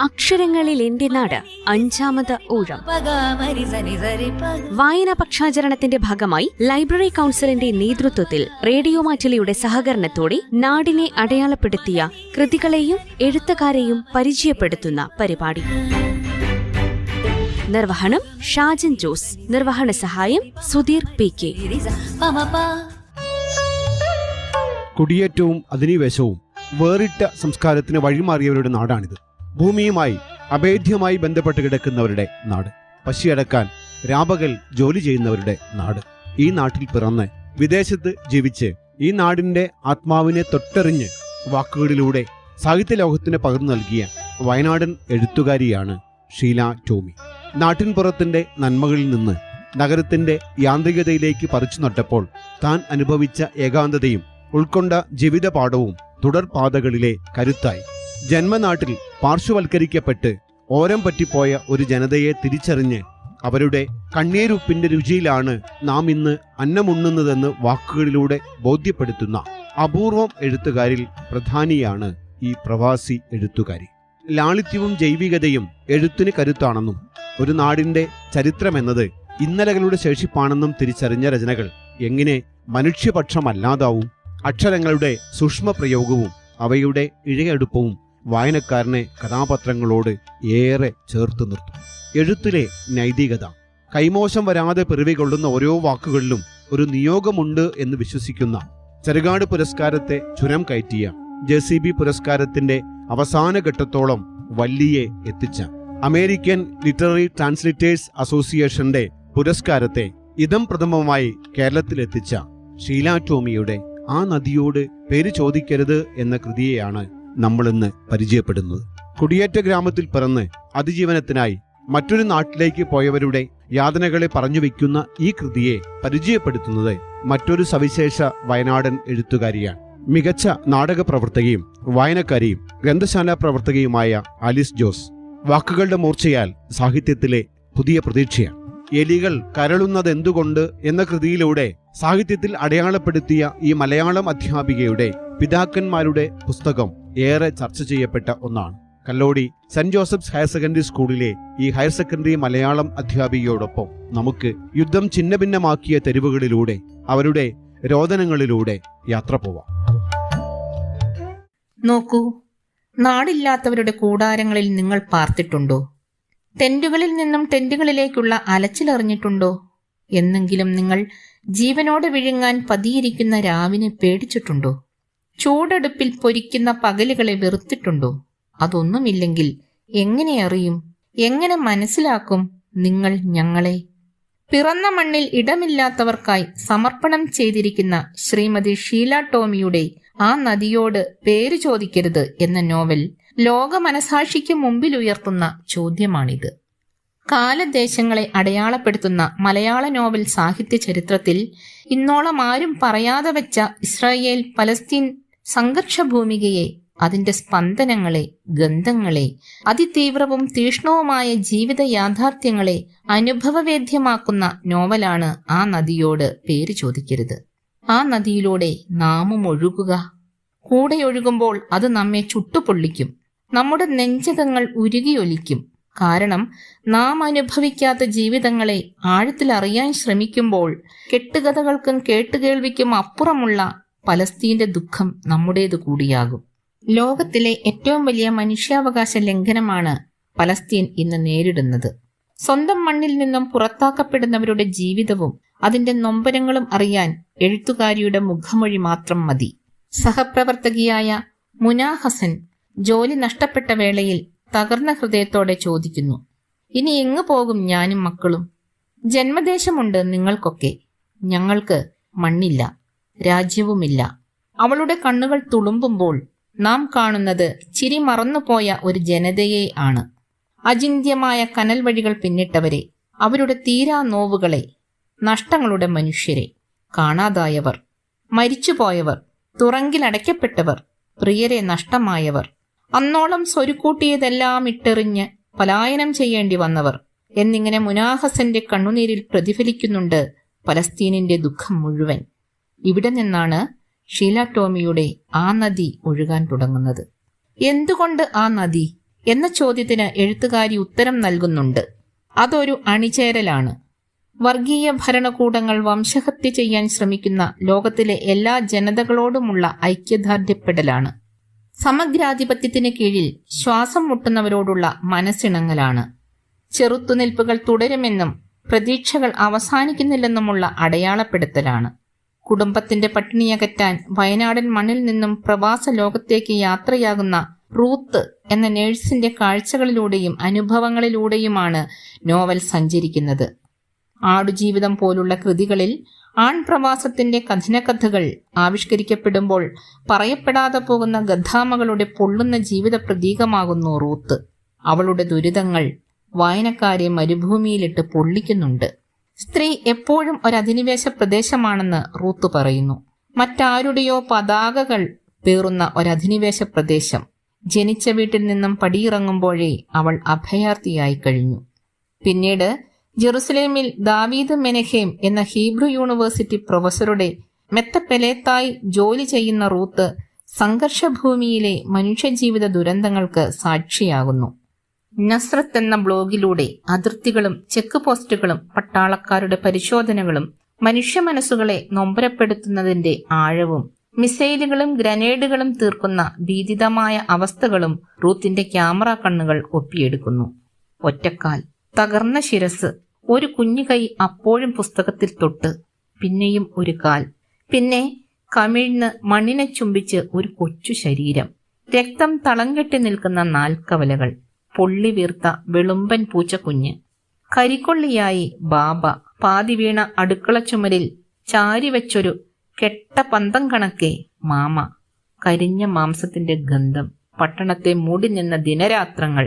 അക്ഷരങ്ങളിൽ എന്റെ നാട് അഞ്ചാമത് ഊഴം. വായനാ പക്ഷാചരണത്തിന്റെ ഭാഗമായി ലൈബ്രറി കൗൺസിലിന്റെ നേതൃത്വത്തിൽ റേഡിയോ മാറ്റിലിയുടെ സഹകരണത്തോടെ നാടിനെ അടയാളപ്പെടുത്തിയ കൃതികളെയും എഴുത്തുകാരെയും പരിചയപ്പെടുത്തുന്ന പരിപാടി. നിർവഹണം ഷാജൻ ജോസ്. നിർവഹണ സഹായം സുധീർ പി കെ. കുടിയേറ്റവും അധിനിവേശവും വേറിട്ട സംസ്കാരത്തിന് വഴിമാറിയവരുടെ നാടാണിത്. ഭൂമിയുമായി അഭേദ്യമായി ബന്ധപ്പെട്ട് കിടക്കുന്നവരുടെ നാട്. പശിയടക്കാൻ രാപകൽ ജോലി ചെയ്യുന്നവരുടെ നാട്. ഈ നാട്ടിൽ പിറന്ന് വിദേശത്ത് ജീവിച്ച് ഈ നാടിന്റെ ആത്മാവിനെ തൊട്ടറിഞ്ഞ് വാക്കുകളിലൂടെ സാഹിത്യ ലോകത്തിന് പകർന്നു നൽകിയ വയനാടൻ എഴുത്തുകാരിയാണ് ഷീല ടോമി. നാട്ടിൻ നന്മകളിൽ നിന്ന് നഗരത്തിന്റെ യാന്ത്രികതയിലേക്ക് പറിച്ചു നട്ടപ്പോൾ താൻ അനുഭവിച്ച ഏകാന്തതയും ഉൾക്കൊണ്ട ജീവിതപാഠവും തുടർപാതകളിലെ കരുത്തായി. ജന്മനാട്ടിൽ പാർശ്വവൽക്കരിക്കപ്പെട്ട് ഓരം പറ്റിപ്പോയ ഒരു ജനതയെ തിരിച്ചറിഞ്ഞ് അവരുടെ കണ്ണീരുപ്പിന്റെ രുചിയിലാണ് നാം ഇന്ന് അന്നമുണ്ണുന്നതെന്ന് വാക്കുകളിലൂടെ ബോധ്യപ്പെടുത്തുന്ന അപൂർവം എഴുത്തുകാരിൽ പ്രധാനിയാണ് ഈ പ്രവാസി എഴുത്തുകാരി. ലാളിത്യവും ജൈവികതയും എഴുത്തിന് കരുത്താണെന്നും ഒരു നാടിന്റെ ചരിത്രമെന്നത് ഇന്നലകളുടെ ശേഷിപ്പാണെന്നും തിരിച്ചറിഞ്ഞ രചനകൾ എങ്ങനെ മനുഷ്യപക്ഷമല്ലാതാവും അക്ഷരങ്ങളുടെ സൂക്ഷ്മപ്രയോഗവും അവയുടെ ഇഴയടുപ്പവും വായനക്കാരനെ കഥാപാത്രങ്ങളോട് ഏറെ ചേർത്ത് നിർത്തും. എഴുത്തിലെ നൈതികത. കൈമോശം വരാതെ പിറവികൊള്ളുന്ന ഓരോ വാക്കുകളിലും ഒരു നിയോഗമുണ്ട് എന്ന് വിശ്വസിക്കുന്ന ചെറുകാട് പുരസ്കാരത്തെ ചുരം കയറ്റിയ ജെ സി ബി പുരസ്കാരത്തിന്റെ അവസാന ഘട്ടത്തോളം വല്ലിയെ എത്തിച്ച അമേരിക്കൻ ലിറ്റററി ട്രാൻസ്ലേറ്റേഴ്സ് അസോസിയേഷന്റെ പുരസ്കാരത്തെ ഇതം പ്രഥമമായി കേരളത്തിലെത്തിച്ച ഷീല ടോമിയുടെ ആ നദിയോട് പേര് ചോദിക്കരുത് എന്ന കൃതിയെയാണ് നമ്മളിന്ന് പരിചയപ്പെടുന്നത്. കുടിയേറ്റ ഗ്രാമത്തിൽ പിറന്ന് അതിജീവനത്തിനായി മറ്റൊരു നാട്ടിലേക്ക് പോയവരുടെ യാതനകളെ പറഞ്ഞു വയ്ക്കുന്ന ഈ കൃതിയെ പരിചയപ്പെടുത്തുന്നത് മറ്റൊരു സവിശേഷ വയനാടൻ എഴുത്തുകാരിയാണ്. മികച്ച നാടക പ്രവർത്തകയും വായനക്കാരിയും ഗ്രന്ഥശാല പ്രവർത്തകയുമായ ആലിസ് ജോസ്. വാക്കുകളുടെ മൂർച്ചയാൽ സാഹിത്യത്തിലെ പുതിയ പ്രതീക്ഷയാണ്. എലികൾ കരളുന്നതെന്തുകൊണ്ട് എന്ന കൃതിയിലൂടെ സാഹിത്യത്തിൽ അടയാളപ്പെടുത്തിയ ഈ മലയാളം അധ്യാപികയുടെ പിതാക്കന്മാരുടെ പുസ്തകം ഏറെ ചർച്ച ചെയ്യപ്പെട്ട ഒന്നാണ്. Kallody Saint Joseph's higher secondary സ്കൂളിലെ ഈ ഹയർ സെക്കൻഡറി മലയാളം അധ്യാപികയോടൊപ്പം നമുക്ക് യുദ്ധം ഛിന്നഭിന്നമാക്കിയ തെരുവുകളിലൂടെ അവരുടെ രോദനങ്ങളിലൂടെ യാത്ര പോവാം. നോക്കൂ നാടില്ലാത്തവരുടെ കൂടാരങ്ങളിൽ നിങ്ങൾ പാർത്തിട്ടുണ്ടോ? ടെന്റുകളിൽ നിന്നും ടെന്റുകളിലേക്കുള്ള അലച്ചിലറിഞ്ഞിട്ടുണ്ടോ? എന്നെങ്കിലും നിങ്ങൾ ജീവനോട് വിഴുങ്ങാൻ പതിയിരിക്കുന്ന രാവിനെ പേടിച്ചിട്ടുണ്ടോ? ചൂടടുപ്പിൽ പൊരിക്കുന്ന പകലുകളെ വെറുത്തിട്ടുണ്ടോ? അതൊന്നുമില്ലെങ്കിൽ എങ്ങനെ അറിയും? എങ്ങനെ മനസ്സിലാക്കും നിങ്ങൾ ഞങ്ങളെ? പിറന്ന മണ്ണിൽ ഇടമില്ലാത്തവർക്കായി സമർപ്പണം ചെയ്തിരിക്കുന്ന ശ്രീമതി ഷീല ടോമിയുടെ ആ നദിയോട് പേര് ചോദിക്കരുത് എന്ന നോവൽ ലോക മനസാക്ഷിക്ക് മുമ്പിൽ ഉയർത്തുന്ന ചോദ്യമാണിത്. കാലദേശങ്ങളെ അടയാളപ്പെടുത്തുന്ന മലയാള നോവൽ സാഹിത്യ ചരിത്രത്തിൽ ഇന്നോളം ആരും പറയാതെ വെച്ച ഇസ്രായേൽ പലസ്തീൻ സംഘർഷ ഭൂമികയെ അതിന്റെ സ്പന്ദനങ്ങളെ ഗന്ധങ്ങളെ അതിതീവ്രവും തീഷ്ണവുമായ ജീവിത യാഥാർത്ഥ്യങ്ങളെ അനുഭവവേദ്യമാക്കുന്ന നോവലാണ് ആ നദിയോട് പേര് ചോദിക്കരുത്. ആ നദിയിലൂടെ നാമും ഒഴുകുക. കൂടെ ഒഴുകുമ്പോൾ അത് നമ്മെ ചുട്ടുപൊള്ളിക്കും. നമ്മുടെ നെഞ്ചകങ്ങൾ ഉരുകിയൊലിക്കും. കാരണം നാം അനുഭവിക്കാത്ത ജീവിതങ്ങളെ ആഴത്തിൽ അറിയാൻ ശ്രമിക്കുമ്പോൾ കെട്ടുകഥകൾക്കും കേട്ടുകേൾവിക്കും അപ്പുറമുള്ള പലസ്തീന്റെ ദുഃഖം നമ്മുടേത് കൂടിയാകും. ലോകത്തിലെ ഏറ്റവും വലിയ മനുഷ്യാവകാശ ലംഘനമാണ് പലസ്തീൻ ഇന്ന് നേരിടുന്നത്. സ്വന്തം മണ്ണിൽ നിന്നും പുറത്താക്കപ്പെടുന്നവരുടെ ജീവിതവും അതിന്റെ നൊമ്പരങ്ങളും അറിയാൻ എഴുത്തുകാരിയുടെ മുഖമൊഴി മാത്രം മതി. സഹപ്രവർത്തകിയായ മുന ഹസൻ ജോലി നഷ്ടപ്പെട്ട വേളയിൽ തകർന്ന ഹൃദയത്തോടെ ചോദിക്കുന്നു. ഇനി എങ്ങു പോകും ഞാനും മക്കളും? ജന്മദേശമുണ്ട് നിങ്ങൾക്കൊക്കെ. ഞങ്ങൾക്ക് മണ്ണില്ല രാജ്യവുമില്ല. അവളുടെ കണ്ണുകൾ തുളുമ്പുമ്പോൾ നാം കാണുന്നത് ചിരി മറന്നുപോയ ഒരു ജനതയെ ആണ്. അചിന്ത്യമായ കനൽ വഴികൾ പിന്നിട്ടവരെ അവരുടെ തീരാ നോവുകളെ നഷ്ടങ്ങളുടെ മനുഷ്യരെ കാണാതായവർ മരിച്ചുപോയവർ തുറങ്കിലടയ്ക്കപ്പെട്ടവർ പ്രിയരെ നഷ്ടമായവർ അന്നോളം സ്വരുക്കൂട്ടിയതെല്ലാം ഇട്ടെറിഞ്ഞ് പലായനം ചെയ്യേണ്ടി വന്നവർ. എന്നിങ്ങനെ മുനാഹസന്റെ കണ്ണുനീരിൽ പ്രതിഫലിക്കുന്നുണ്ട് പലസ്തീനിന്റെ ദുഃഖം മുഴുവൻ. ഇവിടെ നിന്നാണ് ഷീല ടോമിയുടെ ആ നദി ഒഴുകാൻ തുടങ്ങുന്നത്. എന്തുകൊണ്ട് ആ നദി? എന്ന ചോദ്യത്തിന് എഴുത്തുകാരി ഉത്തരം നൽകുന്നുണ്ട്. അതൊരു അണിചേരലാണ്. വർഗീയ ഭരണകൂടങ്ങൾ വംശഹത്യ ചെയ്യാൻ ശ്രമിക്കുന്ന ലോകത്തിലെ എല്ലാ ജനതകളോടുമുള്ള ഐക്യദാർഢ്യപ്പെടലാണ്. സമഗ്രാധിപത്യത്തിന് കീഴിൽ ശ്വാസം മുട്ടുന്നവരോടുള്ള മനസ്സിണങ്ങലാണ്. ചെറുത്തുനിൽപ്പുകൾ തുടരുമെന്നും പ്രതീക്ഷകൾ അവസാനിക്കുന്നില്ലെന്നുമുള്ള അടയാളപ്പെടുത്തലാണ്. കുടുംബത്തിന്റെ പട്ടിണിയകറ്റാൻ വയനാടൻ മണ്ണിൽ നിന്നും പ്രവാസ ലോകത്തേക്ക് യാത്രയാകുന്ന റൂത്ത് എന്ന നേഴ്സിന്റെ കാഴ്ചകളിലൂടെയും അനുഭവങ്ങളിലൂടെയുമാണ് നോവൽ സഞ്ചരിക്കുന്നത്. ആടുജീവിതം പോലുള്ള കൃതികളിൽ ആൺപ്രവാസത്തിന്റെ കഥനകഥകൾ ആവിഷ്കരിക്കപ്പെടുമ്പോൾ പറയപ്പെടാതെ പോകുന്ന ഗദ്ധാമകളുടെ പൊള്ളുന്ന ജീവിത പ്രതീകമാകുന്നു റൂത്ത്. അവളുടെ ദുരിതങ്ങൾ വായനക്കാരെ മരുഭൂമിയിലിട്ട് പൊള്ളിക്കുന്നുണ്ട്. സ്ത്രീ എപ്പോഴും ഒരു അധിനിവേശ പ്രദേശമാണെന്ന് റൂത്ത് പറയുന്നു. മറ്റാരുടെയോ പതാകകൾ പേറുന്ന ഒരധിനിവേശ പ്രദേശം. ജനിച്ച വീട്ടിൽ നിന്നും പടിയിറങ്ങുമ്പോഴേ അവൾ അഭയാർത്ഥിയായി കഴിഞ്ഞു. പിന്നീട് ജെറുസലേമിൽ ദാവീദ് മെനഹേം എന്ന ഹീബ്രു യൂണിവേഴ്സിറ്റി പ്രൊഫസറുടെ മെത്തപ്പെലേത്തായി ജോലി ചെയ്യുന്ന റൂത്ത് സംഘർഷഭൂമിയിലെ മനുഷ്യജീവിത ദുരന്തങ്ങൾക്ക് സാക്ഷിയാകുന്നു. നസ്രത്ത് എന്ന ബ്ലോഗിലൂടെ അതിർത്തികളും ചെക്ക് പോസ്റ്റുകളും പട്ടാളക്കാരുടെ പരിശോധനകളും മനുഷ്യ മനസ്സുകളെ നൊമ്പരപ്പെടുത്തുന്നതിന്റെ ആഴവും മിസൈലുകളും ഗ്രനേഡുകളും തീർക്കുന്ന ഭീതിതമായ അവസ്ഥകളും റൂത്തിന്റെ ക്യാമറ കണ്ണുകൾ ഒപ്പിയെടുക്കുന്നു. ഒറ്റക്കാൽ തകർന്ന ശിരസ് ഒരു കുഞ്ഞു കൈ അപ്പോഴും പുസ്തകത്തിൽ തൊട്ട് പിന്നെയും ഒരു കാൽ. പിന്നെ കമിഴ്ന്ന് മണ്ണിനെ ചുംബിച്ച് ഒരു കൊച്ചു ശരീരം. രക്തം തളം നിൽക്കുന്ന നാൽക്കവലകൾ. പൊള്ളി വീർത്ത വെളുമ്പൻ പൂച്ചക്കുഞ്ഞ് കരിക്കൊള്ളിയായി ബാബ പാതി വീണ അടുക്കള ചുമരിൽ ചാരിവെച്ചൊരു കെട്ട പന്തം കണക്കെ മാമ. കരിഞ്ഞ മാംസത്തിന്റെ ഗന്ധം പട്ടണത്തെ മൂടി നിന്ന ദിനരാത്രങ്ങൾ.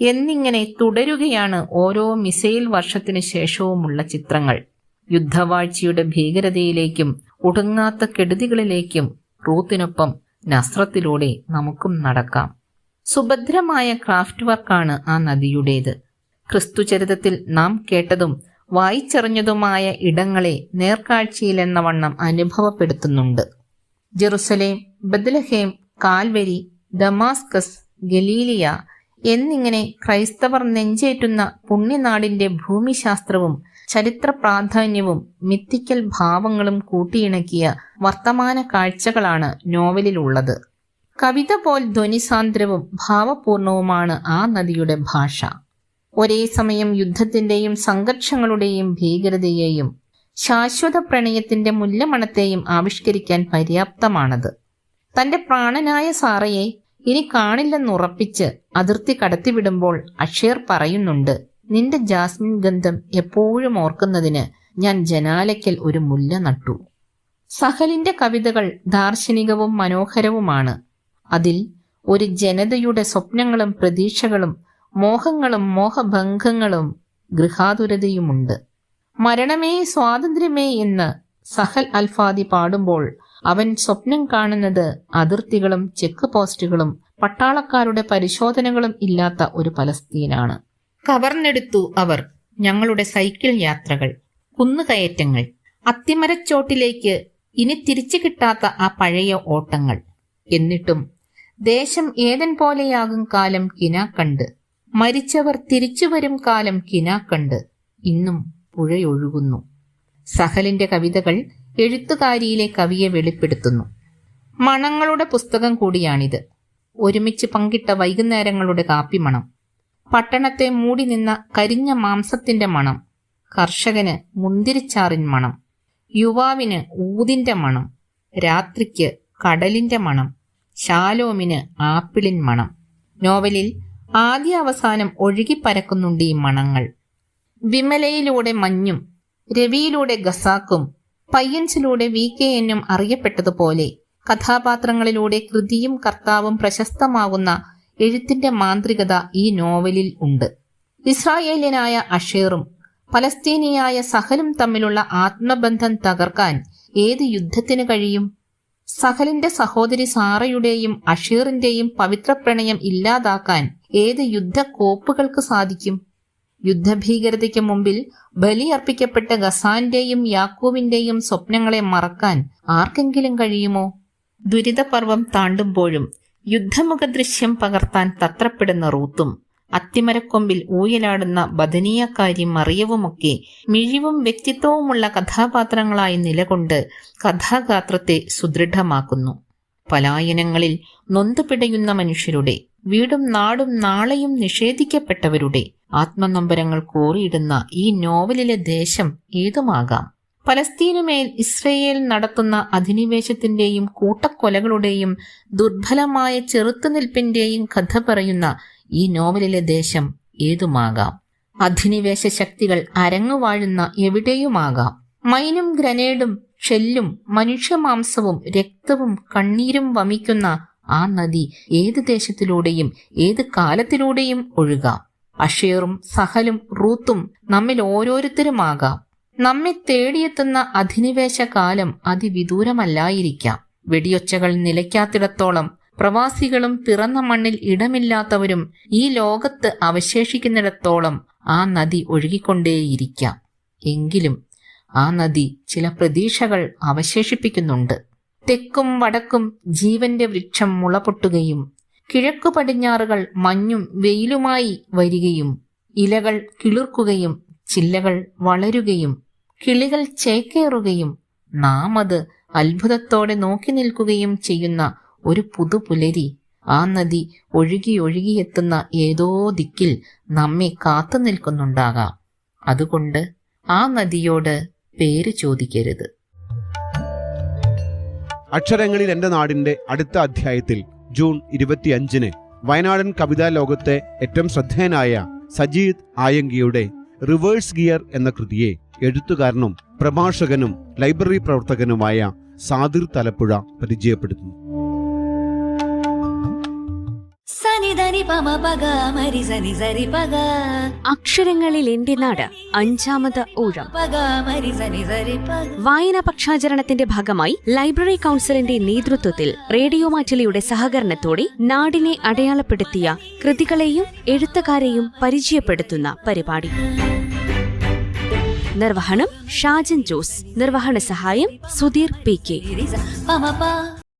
എന്നിങ്ങനെ തുടരുകയാണ് ഓരോ മിസൈൽ വർഷത്തിനു ശേഷവുമുള്ള ചിത്രങ്ങൾ. യുദ്ധവാഴ്ചയുടെ ഭീകരതയിലേക്കും ഒടുങ്ങാത്ത കെടുതികളിലേക്കും റൂത്തിനൊപ്പം നസ്രത്തിലൂടെ നമുക്കും നടക്കാം. സുഭദ്രമായ ക്രാഫ്റ്റ് വർക്കാണ് ആ നദിയുടേത്. ക്രിസ്തുചരിതത്തിൽ നാം കേട്ടതും വായിച്ചറിഞ്ഞതുമായ ഇടങ്ങളെ നേർക്കാഴ്ചയിലെന്ന വണ്ണം അനുഭവപ്പെടുത്തുന്നുണ്ട്. Jerusalem Bethlehem Calvary Damascus Galilee എന്നിങ്ങനെ ക്രൈസ്തവർ നെഞ്ചേറ്റുന്ന പുണ്യനാടിന്റെ ഭൂമിശാസ്ത്രവും ചരിത്ര പ്രാധാന്യവും മിത്തിക്കൽ ഭാവങ്ങളും കൂട്ടിയിണക്കിയ വർത്തമാന കാഴ്ചകളാണ് നോവലിലുള്ളത്. കവിത പോൽ ധ്വനിസാന്ദ്രവും ഭാവപൂർണവുമാണ് ആ നദിയുടെ ഭാഷ. ഒരേ സമയം യുദ്ധത്തിന്റെയും സംഘർഷങ്ങളുടെയും ഭീകരതയെയും ശാശ്വത പ്രണയത്തിന്റെ മുല്ലമണത്തെയും ആവിഷ്കരിക്കാൻ പര്യാപ്തമാണത്. തന്റെ പ്രാണനായ സാറയെ ഇനി കാണില്ലെന്നുറപ്പിച്ച് അതിർത്തി കടത്തിവിടുമ്പോൾ അഷേർ പറയുന്നുണ്ട് നിന്റെ ജാസ്മിൻ ഗന്ധം എപ്പോഴും ഓർക്കുന്നതിന് ഞാൻ ജനാലയ്ക്കൽ ഒരു മുല്ല നട്ടു. സഹലിന്റെ കവിതകൾ ദാർശനികവും മനോഹരവുമാണ്. അതിൽ ഒരു ജനതയുടെ സ്വപ്നങ്ങളും പ്രതീക്ഷകളും മോഹങ്ങളും മോഹഭംഗങ്ങളും ഗൃഹാതുരതയുമുണ്ട്. മരണമേ സ്വാതന്ത്ര്യമേ എന്ന് സഹൽ അൽഫാദി പാടുമ്പോൾ അവൻ സ്വപ്നം കാണുന്നത് അതിർത്തികളും ചെക്ക് പോസ്റ്റുകളും പട്ടാളക്കാരുടെ പരിശോധനകളും ഇല്ലാത്ത ഒരു പലസ്തീനാണ്. കവർന്നെടുത്തു അവർ ഞങ്ങളുടെ സൈക്കിൾ യാത്രകൾ കുന്നുകയറ്റങ്ങൾ അത്തിമരച്ചോട്ടിലേക്ക് ഇനി തിരിച്ചു കിട്ടാത്ത ആ പഴയ ഓട്ടങ്ങൾ. എന്നിട്ടും ദേശം ഏതൻ പോലെയാകും കാലം കിനാ കണ്ട് മരിച്ചവർ തിരിച്ചു വരും കാലം കിനാ കണ്ട് ഇന്നും പുഴയൊഴുകുന്നു. സഹലിന്റെ കവിതകൾ എഴുത്തുകാരിയിലെ കവിയെ വെളിപ്പെടുത്തുന്നു. മണങ്ങളുടെ പുസ്തകം കൂടിയാണിത്. ഒരുമിച്ച് പങ്കിട്ട വൈകുന്നേരങ്ങളുടെ കാപ്പി മണം പട്ടണത്തെ മൂടി നിന്ന കരിഞ്ഞ മാംസത്തിന്റെ മണം. കർഷകന് മുന്തിരിച്ചാറിൻ മണം. യുവാവിന് ഊതിന്റെ മണം. രാത്രിക്ക് കടലിന്റെ മണം. ശാലോമിന് ആപ്പിളിൻ മണം. നോവലിൽ ആദ്യ അവസാനം ഒഴുകിപ്പരക്കുന്നുണ്ട് ഈ മണങ്ങൾ. വിമലയിലൂടെ മഞ്ഞും രവിയിലൂടെ ഗസാക്കും പയ്യൻസിലൂടെ വി കെ എന്നും അറിയപ്പെട്ടതുപോലെ കഥാപാത്രങ്ങളിലൂടെ കൃതിയും കർത്താവും പ്രശസ്തമാവുന്ന എഴുത്തിന്റെ മാന്ത്രികത ഈ നോവലിൽ ഉണ്ട്. ഇസ്രായേലിയനായ അഷേറും പലസ്തീനിയായ സഹലും തമ്മിലുള്ള ആത്മബന്ധം തകർക്കാൻ ഏത് യുദ്ധത്തിന് കഴിയും? സഹലിന്റെ സഹോദരി സാറയുടെയും അഷീറിന്റെയും പവിത്ര പ്രണയം ഇല്ലാതാക്കാൻ ഏത് യുദ്ധ കോപ്പുകൾക്ക് സാധിക്കും? യുദ്ധഭീകരതയ്ക്ക് മുമ്പിൽ ബലിയർപ്പിക്കപ്പെട്ട ഗസാന്റെയും യാക്കൂവിന്റെയും സ്വപ്നങ്ങളെ മറക്കാൻ ആർക്കെങ്കിലും കഴിയുമോ? ദുരിതപർവം താണ്ടുമ്പോഴും യുദ്ധമുഖ ദൃശ്യം പകർത്താൻ തത്രപ്പെടുന്ന റൂത്തും അത്തിമരക്കൊമ്പിൽ ഊയലാടുന്ന ബദനീയക്കാരി മറിയവുമൊക്കെ മിഴിവും വ്യക്തിത്വവുമുള്ള കഥാപാത്രങ്ങളായി നിലകൊണ്ട് കഥാഗാത്രത്തെ സുദൃഢമാക്കുന്നു. പലായനങ്ങളിൽ നൊന്തുപിടയുന്ന മനുഷ്യരുടെ വീടും നാടും നാളെയും നിഷേധിക്കപ്പെട്ടവരുടെ ആത്മനൊമ്പരങ്ങൾ കോറിയിടുന്ന ഈ നോവലിലെ ദേശം ഏതുമാകാം? പലസ്തീനുമേൽ ഇസ്രയേൽ നടത്തുന്ന അധിനിവേശത്തിന്റെയും കൂട്ടക്കൊലകളുടെയും ദുർബലമായ ചെറുത്തുനിൽപ്പിന്റെയും കഥ പറയുന്ന ഈ നോവലിലെ ദേശം ഏതുമാകാം? അധിനിവേശ ശക്തികൾ അരങ്ങുവാഴുന്ന എവിടെയുമാകാം? മൈനും ഗ്രനേഡും ഷെല്ലും മനുഷ്യമാംസവും രക്തവും കണ്ണീരും വമിക്കുന്ന ആ നദി ഏത് ദേശത്തിലൂടെയും ഏത് കാലത്തിലൂടെയും ഒഴുകാം? അഷേറും സഹലും റൂത്തും നമ്മിൽ ഓരോരുത്തരുമാകാം. നമ്മെ തേടിയെത്തുന്ന അധിനിവേശ കാലം അതിവിദൂരമല്ലായിരിക്കാം. വെടിയൊച്ചകൾ നിലയ്ക്കാത്തിടത്തോളം പ്രവാസികളും പിറന്ന മണ്ണിൽ ഇടമില്ലാത്തവരും ഈ ലോകത്ത് അവശേഷിക്കുന്നിടത്തോളം ആ നദി ഒഴുകിക്കൊണ്ടേയിരിക്കാം. എങ്കിലും ആ നദി ചില പ്രതീക്ഷകൾ അവശേഷിപ്പിക്കുന്നുണ്ട്. തെക്കും വടക്കും ജീവന്റെ വൃക്ഷം മുളപൊട്ടുകയും കിഴക്കു പടിഞ്ഞാറുകൾ മഞ്ഞും വെയിലുമായി വരികയും ഇലകൾ കിളിർക്കുകയും ചില്ലകൾ വളരുകയും കിളികൾ ചേക്കേറുകയും നാം അത് അത്ഭുതത്തോടെ നോക്കി നിൽക്കുകയും ചെയ്യുന്ന ഒരു പുതുപുലരി ആ നദി ഒഴുകി ഒഴുകിയെത്തുന്ന ഏതോ ദിക്കിൽ നമ്മെ കാത്തു നിൽക്കുന്നുണ്ടാകാം. അതുകൊണ്ട് ആ നദിയോട് പേര് ചോദിക്കരുത്. അക്ഷരങ്ങളിൽ എന്റെ നാടിന്റെ അടുത്ത അധ്യായത്തിൽ ജൂൺ ഇരുപത്തിയഞ്ചിന് വയനാടൻ കവിതാ ലോകത്തെ ഏറ്റവും ശ്രദ്ധേയനായ സജീദ് ആയങ്കിയുടെ റിവേഴ്സ് ഗിയർ എന്ന കൃതിയെ എഴുത്തുകാരനും പ്രഭാഷകനും ലൈബ്രറി പ്രവർത്തകനുമായ സാദിർ തലപ്പുഴ പരിചയപ്പെടുത്തുന്നു. അക്ഷരങ്ങളിൽ എന്റെ നാട് അഞ്ചാമത് ഊഴം. വായന പക്ഷാചരണത്തിന്റെ ഭാഗമായി ലൈബ്രറി കൗൺസിലിന്റെ നേതൃത്വത്തിൽ റേഡിയോ മാറ്റിലിയുടെ സഹകരണത്തോടെ നാടിനെ അടയാളപ്പെടുത്തിയ കൃതികളെയും എഴുത്തുകാരെയും പരിചയപ്പെടുത്തുന്ന പരിപാടി. നിർവഹണം ഷാജൻ ജോസ്. നിർവഹണ സഹായം സുധീർ പി കെ.